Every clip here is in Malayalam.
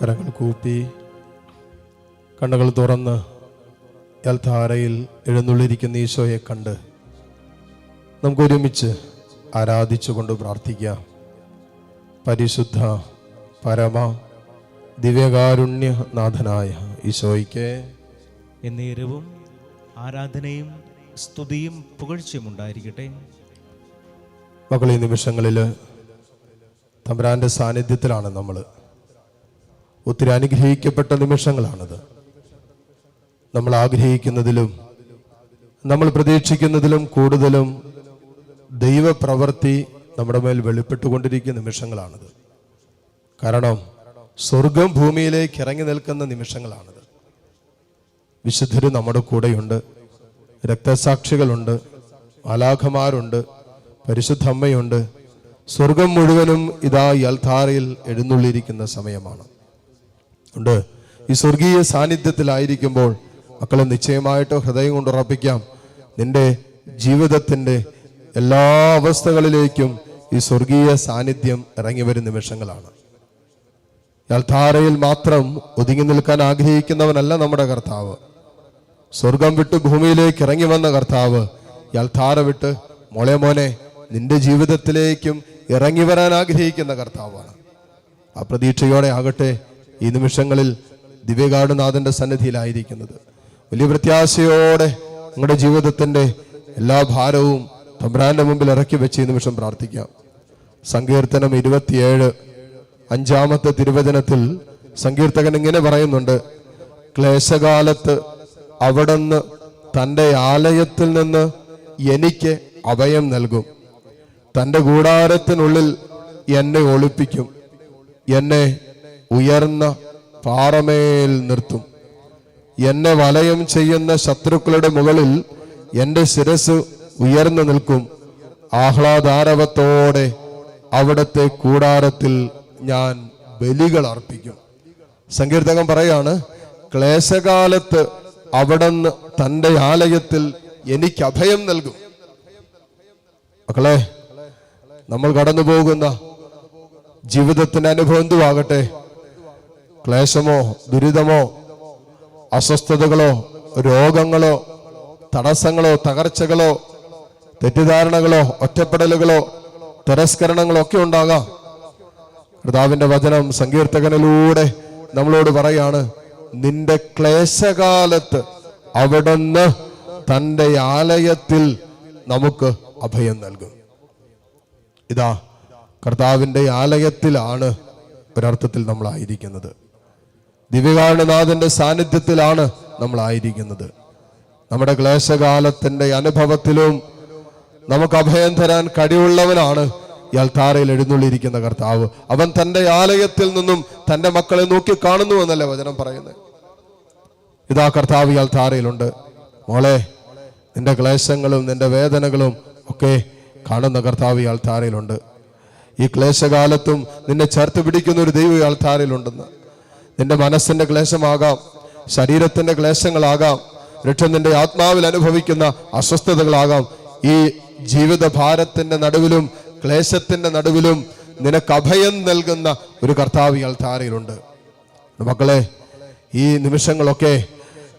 കരങ്ങൾ കൂപ്പി കണ്ണുകൾ തുറന്ന് യൽധാരയിൽ എഴുന്നള്ളിരിക്കുന്ന ഈശോയെ കണ്ട് നമുക്ക് ഒരുമിച്ച് ആരാധിച്ചുകൊണ്ട് പ്രാർത്ഥിക്കാം. പരിശുദ്ധ പരമ ദിവ്യകാരുണ്യനാഥനായ ഈശോയ്ക്ക് എന്നേരവും ആരാധനയും സ്തുതിയും പുകഴ്ചയും ഉണ്ടായിരിക്കട്ടെ. മക്കൾ ഈ നിമിഷങ്ങളിൽ തമ്പരാന്റെ സാന്നിധ്യത്തിലാണ് നമ്മൾ ഒത്തിരി അനുഗ്രഹിക്കപ്പെട്ട നിമിഷങ്ങളാണത്. നമ്മൾ ആഗ്രഹിക്കുന്നതിലും നമ്മൾ പ്രതീക്ഷിക്കുന്നതിലും കൂടുതലും ദൈവപ്രവൃത്തി നമ്മുടെ മേൽ വെളിപ്പെട്ടുകൊണ്ടിരിക്കുന്ന നിമിഷങ്ങളാണത്. കാരണം സ്വർഗം ഭൂമിയിലേക്ക് ഇറങ്ങി നിൽക്കുന്ന നിമിഷങ്ങളാണത്. വിശുദ്ധർ നമ്മുടെ കൂടെയുണ്ട്. രക്തസാക്ഷികളുണ്ട്. മാലാഖമാരുണ്ട് പരിശുദ്ധമ്മയുണ്ട് സ്വർഗം മുഴുവനും ഇതാ യൽധാറയിൽ എഴുന്നള്ളിയിരിക്കുന്ന സമയമാണ്. ഉണ്ട്. ഈ സ്വർഗീയ സാന്നിധ്യത്തിലായിരിക്കുമ്പോൾ മക്കളെ നിശ്ചയമായിട്ട് ഹൃദയം കൊണ്ട് ഉറപ്പിക്കാം. നിന്റെ ജീവിതത്തിന്റെ എല്ലാ അവസ്ഥകളിലേക്കും ഈ സ്വർഗീയ സാന്നിധ്യം ഇറങ്ങി വരും നിമിഷങ്ങളാണ്. യാൽധാരയിൽ മാത്രം ഒതുങ്ങി നിൽക്കാൻ ആഗ്രഹിക്കുന്നവനല്ല നമ്മുടെ കർത്താവ്. സ്വർഗം വിട്ട് ഭൂമിയിലേക്ക് ഇറങ്ങി വന്ന കർത്താവ് യാൽധാര വിട്ട് മോളെ മോനെ നിന്റെ ജീവിതത്തിലേക്കും ഇറങ്ങി വരാൻ ആഗ്രഹിക്കുന്ന കർത്താവാണ്. ആ പ്രതീക്ഷയോടെ ആകട്ടെ ഈ നിമിഷങ്ങളിൽ ദിവ്യകാടുനാഥന്റെ സന്നിധിയിലായിരിക്കുന്നത്. വലിയ പ്രത്യാശയോടെ നിങ്ങളുടെ ജീവിതത്തിന്റെ എല്ലാ ഭാരവും തമ്പ്രാന്റെ മുമ്പിൽ ഇറക്കി വെച്ച് ഈ നിമിഷം പ്രാർത്ഥിക്കാം. സങ്കീർത്തനം ഇരുപത്തിയേഴ് അഞ്ചാമത്തെ തിരുവചനത്തിൽ സങ്കീർത്തകൻ ഇങ്ങനെ പറയുന്നുണ്ട് ക്ലേശകാലത്ത് അവിടുന്ന് തന്റെ ആലയത്തിൽ നിന്ന് എനിക്ക് അഭയം നൽകും. തന്റെ കൂടാരത്തിനുള്ളിൽ എന്നെ ഒളിപ്പിക്കും. എന്നെ ഉയർന്ന പാറമേൽ നിർത്തും. എന്നെ വലയം ചെയ്യുന്ന ശത്രുക്കളുടെ മുകളിൽ എന്റെ ശിരസ് ഉയർന്നു നിൽക്കും. ആഹ്ലാദാരവത്തോടെ അവിടത്തെ കൂടാരത്തിൽ ഞാൻ ബലികൾ അർപ്പിക്കും. സങ്കീർത്തകൻ പറയാണ് ക്ലേശകാലത്ത് അവിടുന്ന് തന്റെ ആലയത്തിൽ എനിക്ക് അഭയം നൽകും. മക്കളെ നമ്മൾ കടന്നു പോകുന്ന ജീവിതത്തിന്റെ അനുഭവം എന്തുവാകട്ടെ? ക്ലേശമോ ദുരിതമോ അസ്വസ്ഥതകളോ രോഗങ്ങളോ തടസ്സങ്ങളോ തകർച്ചകളോ തെറ്റിദ്ധാരണകളോ ഒറ്റപ്പെടലുകളോ തിരസ്കരണങ്ങളോ ഒക്കെ ഉണ്ടാകാം. കർത്താവിന്റെ വചനം സങ്കീർത്തകനിലൂടെ നമ്മളോട് പറയാണ് നിന്റെ ക്ലേശകാലത്ത് അവിടുന്ന് തന്റെ ആലയത്തിൽ നമുക്ക് അഭയം നൽകും. ഇതാ കർത്താവിന്റെ ആലയത്തിലാണ് ഒരർത്ഥത്തിൽ നമ്മൾ ആയിരിക്കുന്നത് സാന്നിധ്യത്തിലാണ് നമ്മളായിരിക്കുന്നത്. നമ്മുടെ ക്ലേശകാലത്തിന്റെ അനുഭവത്തിലും നമുക്ക് അഭയം തരാൻ കഴിവുള്ളവനാണ് ഇയാൾ താരയിൽ എഴുന്നള്ളിയിരിക്കുന്ന കർത്താവ്. അവൻ തന്റെ ആലയത്തിൽ നിന്നും തന്റെ മക്കളെ നോക്കി കാണുന്നു എന്നല്ലേ വചനം പറയുന്നത്? ഇതാ കർത്താവ് ഇയാൾ താരയിലുണ്ട് മോളെ നിന്റെ ക്ലേശങ്ങളും നിന്റെ വേദനകളും ഒക്കെ കാണുന്ന കർത്താവ് ഇയാൾ താരയിലുണ്ട് ഈ ക്ലേശകാലത്തും നിന്നെ ചേർത്ത് പിടിക്കുന്ന ഒരു ദൈവം ഇയാൾ താരയിലുണ്ടെന്ന് നിന്റെ മനസ്സിന്റെ ക്ലേശമാകാം ശരീരത്തിന്റെ ക്ലേശങ്ങളാകാം രക്ഷ നിന്റെ ആത്മാവിൽ അനുഭവിക്കുന്ന അസ്വസ്ഥതകളാകാം. ഈ ജീവിത ഭാരത്തിന്റെ നടുവിലും ക്ലേശത്തിന്റെ നടുവിലും നിനക്ക് അഭയം നൽകുന്ന ഒരു കർത്താവ് ഇയാൾ താരയിലുണ്ട് മക്കളെ ഈ നിമിഷങ്ങളൊക്കെ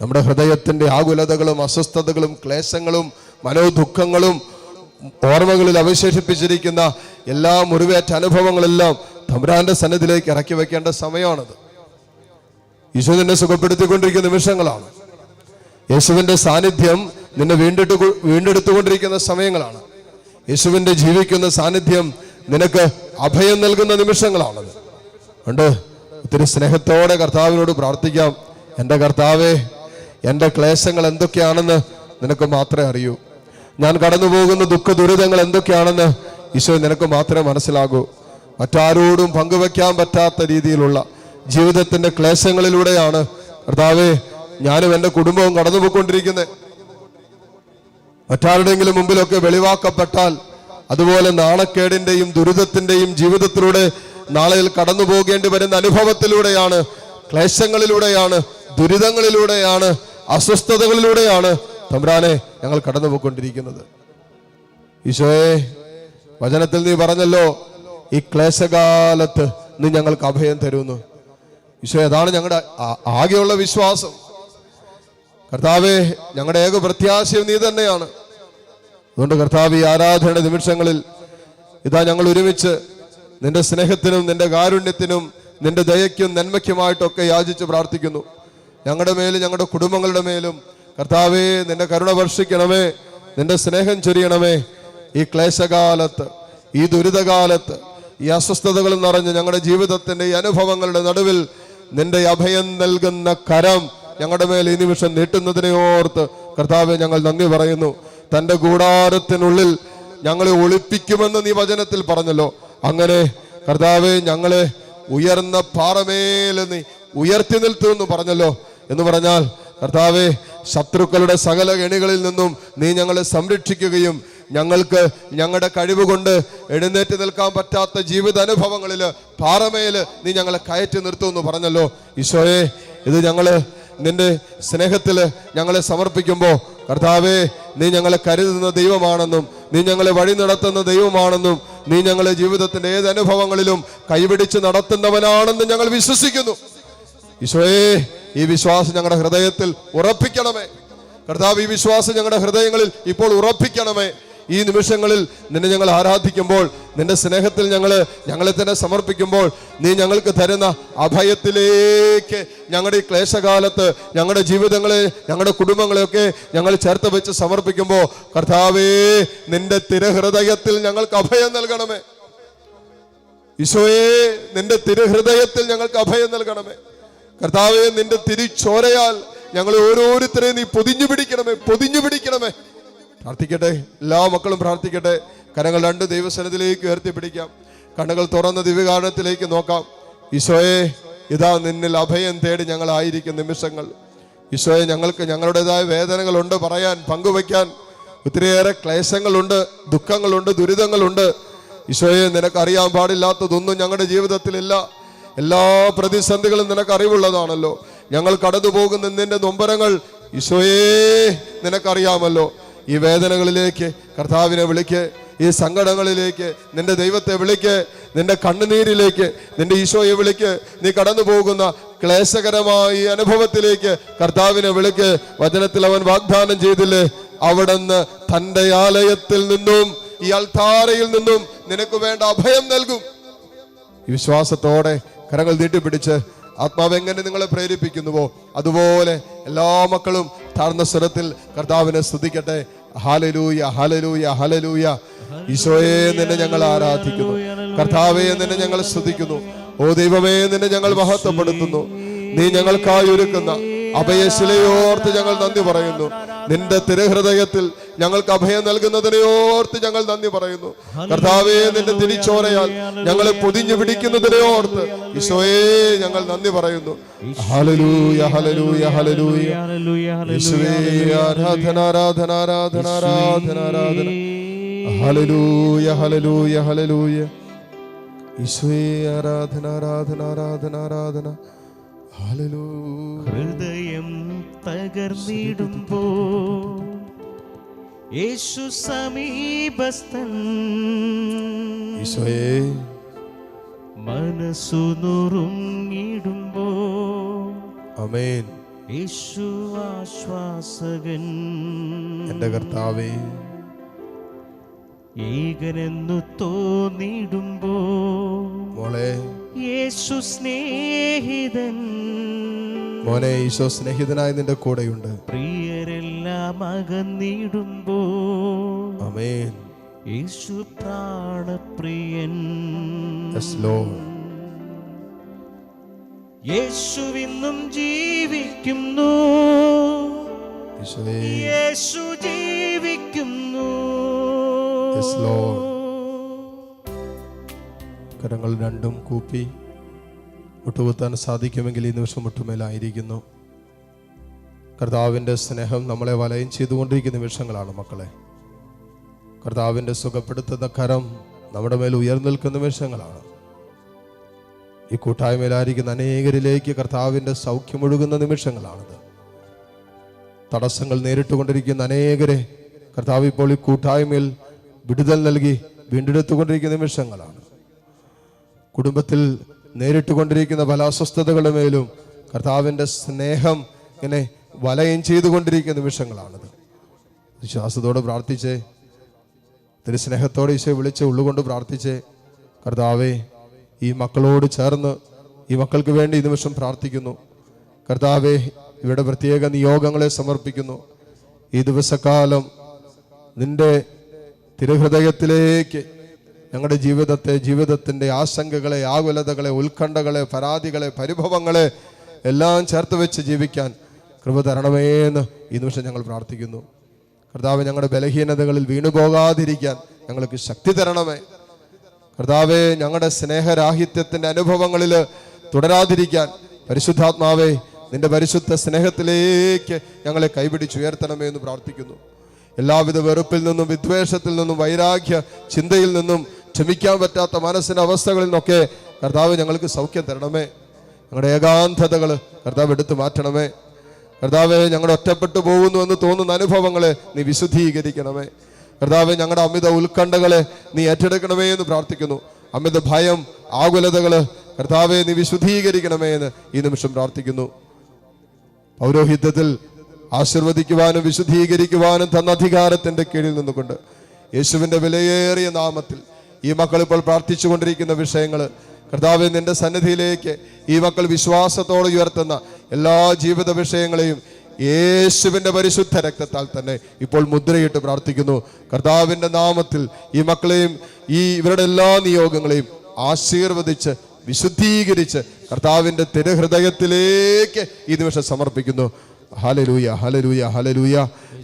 നമ്മുടെ ഹൃദയത്തിന്റെ ആകുലതകളും അസ്വസ്ഥതകളും ക്ലേശങ്ങളും മനോദുഃഖങ്ങളും ഓർമ്മകളിൽ അവശേഷിപ്പിച്ചിരിക്കുന്ന എല്ലാ മുറിവേറ്റ അനുഭവങ്ങളെല്ലാം തമ്പുരാന്റെ സന്നിധിയിലേക്ക് ഇറക്കി വെക്കേണ്ട സമയമാണത്. നിന്നെ സുഖപ്പെടുത്തിക്കൊണ്ടിരിക്കുന്ന നിമിഷങ്ങളാണ്. യേശുവിന്റെ സാന്നിധ്യം നിന്നെ വീണ്ടെടു വീണ്ടെടുത്തുകൊണ്ടിരിക്കുന്ന സമയങ്ങളാണ്. യേശുവിന്റെ ജീവിക്കുന്ന സാന്നിധ്യം നിനക്ക് അഭയം നൽകുന്ന നിമിഷങ്ങളാണത് ഉണ്ട്? ഒത്തിരി സ്നേഹത്തോടെ കർത്താവിനോട് പ്രാർത്ഥിക്കാം. എന്റെ കർത്താവേ എന്റെ ക്ലേശങ്ങൾ എന്തൊക്കെയാണെന്ന് നിനക്ക് മാത്രമേ അറിയൂ. ഞാൻ കടന്നു പോകുന്ന ദുഃഖ ദുരിതങ്ങൾ എന്തൊക്കെയാണെന്ന് ഈശോ നിനക്ക് മാത്രമേ മനസ്സിലാകൂ. മറ്റാരോടും പങ്കുവെക്കാൻ പറ്റാത്ത രീതിയിലുള്ള ജീവിതത്തിന്റെ ക്ലേശങ്ങളിലൂടെയാണ്. കർത്താവേ ഞാനും എന്റെ കുടുംബവും കടന്നു പോയിക്കൊണ്ടിരിക്കുന്നത് മറ്റാരുടെയെങ്കിലും മുമ്പിലൊക്കെ വെളിവാക്കപ്പെട്ടാൽ അതുപോലെ നാണക്കേടിന്റെയും ദുരിതത്തിന്റെയും ജീവിതത്തിലൂടെ നാളെയിൽ കടന്നു പോകേണ്ടി വരുന്ന അനുഭവത്തിലൂടെയാണ് ക്ലേശങ്ങളിലൂടെയാണ് ദുരിതങ്ങളിലൂടെയാണ് അസ്വസ്ഥതകളിലൂടെയാണ് തമ്പ്രാനെ ഞങ്ങൾ കടന്നു പോയിക്കൊണ്ടിരിക്കുന്നത് ഈശോയെ വചനത്തിൽ നീ പറഞ്ഞല്ലോ ഈ ക്ലേശകാലത്ത് നീ ഞങ്ങൾക്ക് അഭയം തരുന്നു. ഈശോ അതാണ് ഞങ്ങളുടെ ആകെയുള്ള വിശ്വാസം. കർത്താവെ ഞങ്ങളുടെ ഏക പ്രത്യാശയും നീ തന്നെയാണ്. അതുകൊണ്ട് കർത്താവ് ഈ ആരാധന നിമിഷങ്ങളിൽ ഇതാ ഞങ്ങൾ ഒരുമിച്ച് നിന്റെ സ്നേഹത്തിനും നിന്റെ കാരുണ്യത്തിനും നിന്റെ ദയയ്ക്കും നന്മയ്ക്കുമായിട്ടൊക്കെ യാചിച്ച് പ്രാർത്ഥിക്കുന്നു. ഞങ്ങളുടെ മേലും ഞങ്ങളുടെ കുടുംബങ്ങളുടെ മേലും കർത്താവേ നിന്റെ കരുണ വർഷിക്കണമേ നിന്റെ സ്നേഹം ചൊരിയണമേ. ഈ ക്ലേശകാലത്ത് ഈ ദുരിതകാലത്ത് ഈ അസ്വസ്ഥതകൾ നിറഞ്ഞ് ഞങ്ങളുടെ ജീവിതത്തിന്റെ ഈ അനുഭവങ്ങളുടെ നടുവിൽ നിന്റെ അഭയം നൽകുന്ന കരം ഞങ്ങളുടെ മേൽ ഈ നിമിഷം നീട്ടുന്നതിനെ ഓർത്ത് കർത്താവെ ഞങ്ങൾ നന്ദി പറയുന്നു. തന്റെ കൂടാരത്തിനുള്ളിൽ ഞങ്ങളെ ഒളിപ്പിക്കുമെന്ന് നീ വചനത്തിൽ പറഞ്ഞല്ലോ. അങ്ങനെ കർത്താവെ ഞങ്ങളെ ഉയർന്ന പാറമേൽ നീ ഉയർത്തി നിർത്തുമെന്ന് പറഞ്ഞല്ലോ എന്ന് പറഞ്ഞാൽ കർത്താവെ ശത്രുക്കളുടെ സകല ഗണികളിൽ നിന്നും നീ ഞങ്ങളെ സംരക്ഷിക്കുകയും ഞങ്ങൾക്ക് ഞങ്ങളുടെ കഴിവ് കൊണ്ട് എഴുന്നേറ്റ് നിൽക്കാൻ പറ്റാത്ത ജീവിത അനുഭവങ്ങളിൽ പാറമയിൽ നീ ഞങ്ങളെ കയറ്റി നിർത്തുമെന്ന് പറഞ്ഞല്ലോ. ഈശോയെ ഇത് ഞങ്ങൾ നിന്റെ സ്നേഹത്തിൽ ഞങ്ങളെ സമർപ്പിക്കുമ്പോൾ കർത്താവേ നീ ഞങ്ങളെ കരുതുന്ന ദൈവമാണെന്നും നീ ഞങ്ങളെ വഴി നടത്തുന്ന ദൈവമാണെന്നും നീ ഞങ്ങളെ ജീവിതത്തിന്റെ ഏത് അനുഭവങ്ങളിലും കൈപിടിച്ച് നടത്തുന്നവനാണെന്നും ഞങ്ങൾ വിശ്വസിക്കുന്നു. ഈശോയെ ഈ വിശ്വാസം ഞങ്ങളുടെ ഹൃദയത്തിൽ ഉറപ്പിക്കണമേ. കർത്താവ് ഈ വിശ്വാസം ഞങ്ങളുടെ ഹൃദയങ്ങളിൽ ഇപ്പോൾ ഉറപ്പിക്കണമേ. ഈ നിമിഷങ്ങളിൽ നിന്നെ ഞങ്ങൾ ആരാധിക്കുമ്പോൾ നിന്റെ സ്നേഹത്തിൽ ഞങ്ങൾ ഞങ്ങളെ തന്നെ സമർപ്പിക്കുമ്പോൾ നീ ഞങ്ങൾക്ക് തരുന്ന അഭയത്തിലേക്ക് ഞങ്ങളുടെ ഈ ക്ലേശകാലത്ത് ഞങ്ങളുടെ ജീവിതങ്ങളെ ഞങ്ങളുടെ കുടുംബങ്ങളെയൊക്കെ ഞങ്ങൾ ചേർത്ത് വെച്ച് സമർപ്പിക്കുമ്പോൾ കർത്താവേ നിന്റെ തിരഹൃദയത്തിൽ ഞങ്ങൾക്ക് അഭയം നൽകണമേ. ഈശോയെ നിന്റെ തിരഹൃദയത്തിൽ ഞങ്ങൾക്ക് അഭയം നൽകണമേ. കർത്താവെ നിന്റെ തിരിച്ചോരയാൽ ഞങ്ങൾ ഓരോരുത്തരെയും നീ പൊതിഞ്ഞു പിടിക്കണമേ പൊതിഞ്ഞു പിടിക്കണമേ. പ്രാർത്ഥിക്കട്ടെ. എല്ലാ മക്കളും പ്രാർത്ഥിക്കട്ടെ. കരങ്ങൾ രണ്ട് ദൈവസനത്തിലേക്ക് ഉയർത്തിപ്പിടിക്കാം. കണ്ണുകൾ തുറന്ന് ദിവ്യകാരണത്തിലേക്ക് നോക്കാം. ഈശോയെ ഇതാ നിന്നിൽ അഭയം തേടി ഞങ്ങളായിരിക്കും നിമിഷങ്ങൾ. ഈശോയെ ഞങ്ങൾക്ക് ഞങ്ങളുടേതായ വേദനകളുണ്ട് പറയാൻ പങ്കുവയ്ക്കാൻ. ഒത്തിരിയേറെ ക്ലേശങ്ങളുണ്ട് ദുഃഖങ്ങളുണ്ട് ദുരിതങ്ങളുണ്ട്. ഈശോയെ നിനക്ക് അറിയാൻ പാടില്ലാത്തതൊന്നും ഞങ്ങളുടെ ജീവിതത്തിലില്ല. എല്ലാ പ്രതിസന്ധികളും നിനക്ക് അറിവുള്ളതാണല്ലോ. ഞങ്ങൾ കടന്നു പോകുന്ന നിന്റെ നൊമ്പരങ്ങൾ ഈശോയേ നിനക്കറിയാമല്ലോ. ഈ വേദനകളിലേക്ക് കർത്താവിനെ വിളിക്ക്. ഈ സങ്കടങ്ങളിലേക്ക് നിന്റെ ദൈവത്തെ വിളിക്ക്. നിന്റെ കണ്ണുനീരിലേക്ക് നിന്റെ ഈശോയെ വിളിക്ക്. നീ കടന്നു പോകുന്ന ക്ലേശകരമായ അനുഭവത്തിലേക്ക് കർത്താവിനെ വിളിക്ക്. വചനത്തിൽ അവൻ വാഗ്ദാനം ചെയ്തില്ലേ? അവിടുന്ന് തന്റെ ആലയത്തിൽ നിന്നും ഈ അൽത്താരയിൽ നിന്നും നിനക്ക് വേണ്ട അഭയം നൽകും. വിശ്വാസത്തോടെ കരങ്ങൾ നീട്ടിപ്പിടിച്ച് ആത്മാവ് എങ്ങനെ നിങ്ങളെ പ്രേരിപ്പിക്കുന്നുവോ? അതുപോലെ എല്ലാ മക്കളും താഴ്ന്ന സ്വരത്തിൽ കർത്താവിനെ സ്തുതിക്കട്ടെ. ഹാലലൂയ ഹാലലൂയ ഹാലലൂയ ഈശോയെ നിന്നെ ഞങ്ങൾ ആരാധിക്കുന്നു. കർത്താവേ നിന്നെ ഞങ്ങൾ സ്തുതിക്കുന്നു. ഓ ദൈവമേ നിന്നെ ഞങ്ങൾ മഹത്വപ്പെടുത്തുന്നു. നീ ഞങ്ങൾക്കായി ഒരുക്കുന്ന അഭയശിലയോർത്ത് ഞങ്ങൾ നന്ദി പറയുന്നു. നിന്റെ തിരഹൃദയത്തിൽ ഞങ്ങൾക്ക് അഭയം നൽകുന്നതിനെ ഓർത്ത് ഞങ്ങൾ നന്ദി പറയുന്നു. കർത്താവേ നിന്റെ തിരിച്ചോരയാൽ ഞങ്ങളെ പൊതിഞ്ഞു പിടിക്കുന്നതിനെ ഓർത്ത് ഈശോയെ ഞങ്ങൾ നന്ദി പറയുന്നു. ഹലലൂയ ഹലലൂയ ഹലലൂയ ആരാധന ആരാധന ആരാധന ആരാധന ആരാധന. ഹലലൂയ ഹലലൂയ ഹലലൂയ ഈശോയെ ആരാധന ആരാധന ആരാധന ആരാധന. ഹൃദയം തകർന്നിടുമ്പോ യേശു സമീപസ്ഥൻ. ഈശോയെ. മനസ്സു നുറുങ്ങിടുമ്പോ അമേൻ യേശു ആശ്വാസകൻ. എന്റെ കർത്താവേ. ഏകനെന്നു തോന്നിടുമ്പോ മോളെ. യേശു സ്നേഹിതൻ. മോനെ ഈശോ സ്നേഹിതനായി നിന്റെ കൂടെയുണ്ട്. പ്രിയരെല്ലാം അകന്നിടുമ്പോ അമേൻ യേശു പ്രാണപ്രിയൻ. Lord. യേശുവിന്നും ജീവിക്കുന്നു. യേശു ജീവിക്കുന്നു. കരങ്ങൾ രണ്ടും കൂപ്പി. മുട്ടുകുത്താൻ സാധിക്കുമെങ്കിൽ ഈ നിമിഷം മുട്ടുമേലായിരിക്കുന്നു കർത്താവിന്റെ സ്നേഹം നമ്മളെ വലയം ചെയ്തുകൊണ്ടിരിക്കുന്ന നിമിഷങ്ങളാണ് മക്കളെ. കർത്താവിന്റെ സുഖപ്പെടുത്തുന്ന കരം നമ്മുടെ മേൽ ഉയർന്നിൽക്കുന്ന നിമിഷങ്ങളാണ്. ഈ കൂട്ടായ്മയിലായിരിക്കുന്ന അനേകരിലേക്ക് കർത്താവിന്റെ സൗഖ്യമൊഴുകുന്ന നിമിഷങ്ങളാണിത്. തടസ്സങ്ങൾ നേരിട്ടുകൊണ്ടിരിക്കുന്ന അനേകരെ കർത്താവ് ഇപ്പോൾ ഈ കൂട്ടായ്മയിൽ വിടുതൽ നൽകി വീണ്ടെടുത്തുകൊണ്ടിരിക്കുന്ന നിമിഷങ്ങളാണ്. കുടുംബത്തിൽ നേരിട്ടുകൊണ്ടിരിക്കുന്ന പല അസ്വസ്ഥതകളുടെ മേലും കർത്താവിന്റെ സ്നേഹം ഇങ്ങനെ വലയം ചെയ്തുകൊണ്ടിരിക്കുന്ന നിമിഷങ്ങളാണിത്. വിശ്വാസത്തോട് പ്രാർത്ഥിച്ച്. സ്നേഹത്തോടെ ഈശോ വിളിച്ച് ഉള്ളുകൊണ്ട് പ്രാർത്ഥിച്ച്. കർത്താവേ ഈ മക്കളോട് ചേർന്ന് ഈ മക്കൾക്ക് വേണ്ടി ഈ നിമിഷം പ്രാർത്ഥിക്കുന്നു. കർത്താവേ ഇവിടെ പ്രത്യേക നിയോഗങ്ങളെ സമർപ്പിക്കുന്നു. ഈ ദിവസക്കാലം നിന്റെ തിരുഹൃദയത്തിലേക്ക് ഞങ്ങളുടെ ജീവിതത്തെ ജീവിതത്തിന്റെ ആശങ്കകളെ ആകുലതകളെ ഉത്കണ്ഠകളെ പരാതികളെ പരിഭവങ്ങളെ എല്ലാം ചേർത്ത് വെച്ച് ജീവിക്കാൻ കൃപ തരണമേ എന്ന് ഈ നിമിഷം ഞങ്ങൾ പ്രാർത്ഥിക്കുന്നു. കർത്താവ് ഞങ്ങളുടെ ബലഹീനതകളിൽ വീണുപോകാതിരിക്കാൻ ഞങ്ങൾക്ക് ശക്തി തരണമേ. കർത്താവെ ഞങ്ങളുടെ സ്നേഹരാഹിത്യത്തിന്റെ അനുഭവങ്ങളിൽ തുടരാതിരിക്കാൻ പരിശുദ്ധാത്മാവേ നിന്റെ പരിശുദ്ധ സ്നേഹത്തിലേക്ക് ഞങ്ങളെ കൈപിടിച്ചുയർത്തണമേ എന്ന് പ്രാർത്ഥിക്കുന്നു. എല്ലാവിധ വെറുപ്പിൽ നിന്നും വിദ്വേഷത്തിൽ നിന്നും വൈരാഗ്യ ചിന്തയിൽ നിന്നും ക്ഷമിക്കാൻ പറ്റാത്ത മനസ്സിന്റെ അവസ്ഥകളിൽ നിന്നൊക്കെ കർത്താവ് ഞങ്ങൾക്ക് സൗഖ്യം തരണമേ. ഞങ്ങളുടെ ഏകാന്തതകൾ കർത്താവ് എടുത്തു മാറ്റണമേ. കർത്താവെ ഞങ്ങളുടെ ഒറ്റപ്പെട്ടു പോകുന്നു എന്ന് തോന്നുന്ന അനുഭവങ്ങളെ നീ വിശുദ്ധീകരിക്കണമേ. കർത്താവെ ഞങ്ങളുടെ അമിത ഉത്കണ്ഠകളെ നീ ഏറ്റെടുക്കണമേ എന്ന് പ്രാർത്ഥിക്കുന്നു. അമിത ഭയം ആകുലതകൾ കർത്താവെ നീ വിശുദ്ധീകരിക്കണമേ എന്ന് ഈ നിമിഷം പ്രാർത്ഥിക്കുന്നു. പൗരോഹിത്യത്തിൽ ആശീർവദിക്കുവാനും വിശുദ്ധീകരിക്കുവാനും തന്ന അധികാരത്തിന്റെ കീഴിൽ നിന്നുകൊണ്ട് യേശുവിന്റെ വിലയേറിയ നാമത്തിൽ ഈ മക്കൾ ഇപ്പോൾ പ്രാർത്ഥിച്ചു കൊണ്ടിരിക്കുന്ന വിഷയങ്ങൾ കർത്താവ് നിന്റെ സന്നിധിയിലേക്ക് ഈ മക്കൾ വിശ്വാസത്തോടെ ഉയർത്തുന്ന എല്ലാ ജീവിത വിഷയങ്ങളെയും യേശുവിന്റെ പരിശുദ്ധ രക്തത്താൽ തന്നെ ഇപ്പോൾ മുദ്രയിട്ട് പ്രാർത്ഥിക്കുന്നു. കർത്താവിന്റെ നാമത്തിൽ ഈ മക്കളെയും ഈ ഇവരുടെ എല്ലാ നിയോഗങ്ങളെയും ആശീർവദിച്ച് വിശുദ്ധീകരിച്ച് കർത്താവിന്റെ തിരുഹൃദയത്തിലേക്ക് ഈ നിമിഷം സമർപ്പിക്കുന്നു. ഹലലൂയ ഹലലൂയ ഹലലൂയ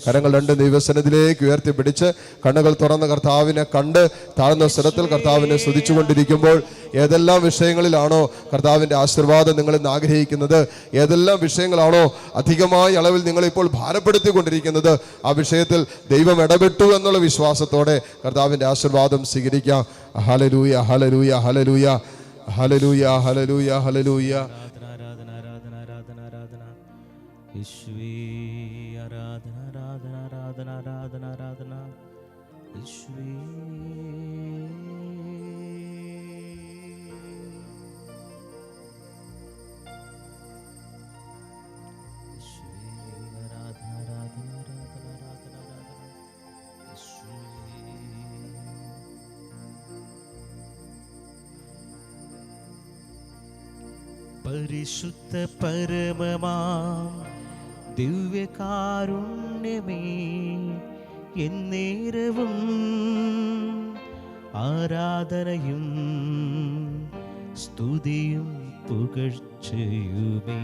കരങ്ങൾ രണ്ട് ദൈവസനത്തിലേക്ക് ഉയർത്തി പിടിച്ച് കണ്ണുകൾ തുറന്ന കർത്താവിനെ കണ്ട് താഴ്ന്ന സ്ഥലത്തിൽ കർത്താവിനെ സ്തുതിച്ചുകൊണ്ടിരിക്കുമ്പോൾ ഏതെല്ലാം വിഷയങ്ങളിലാണോ കർത്താവിന്റെ ആശീർവാദം നിങ്ങൾ ഇന്ന് ആഗ്രഹിക്കുന്നത്? ഏതെല്ലാം വിഷയങ്ങളാണോ അധികമായ അളവിൽ നിങ്ങളിപ്പോൾ ഭാരപ്പെടുത്തിക്കൊണ്ടിരിക്കുന്നത്? ആ വിഷയത്തിൽ ദൈവം ഇടപെട്ടു എന്നുള്ള വിശ്വാസത്തോടെ കർത്താവിന്റെ ആശീർവാദം സ്വീകരിക്കാം. ഹലലൂയ ഹലലൂയ ഹലലൂയ ഹലലൂയ ഹലലൂയ ഹലലൂയ യേശുവേ ആരാധന ആരാധന ആരാധന ആരാധന ആരാധന. യേശുവേ. പരിശുദ്ധ പരമമാം ദിവ്യകാരുണ്യമേ എന്നേരവും ആരാധനയും സ്തുതിയും പുകഴ്ചയുമേ.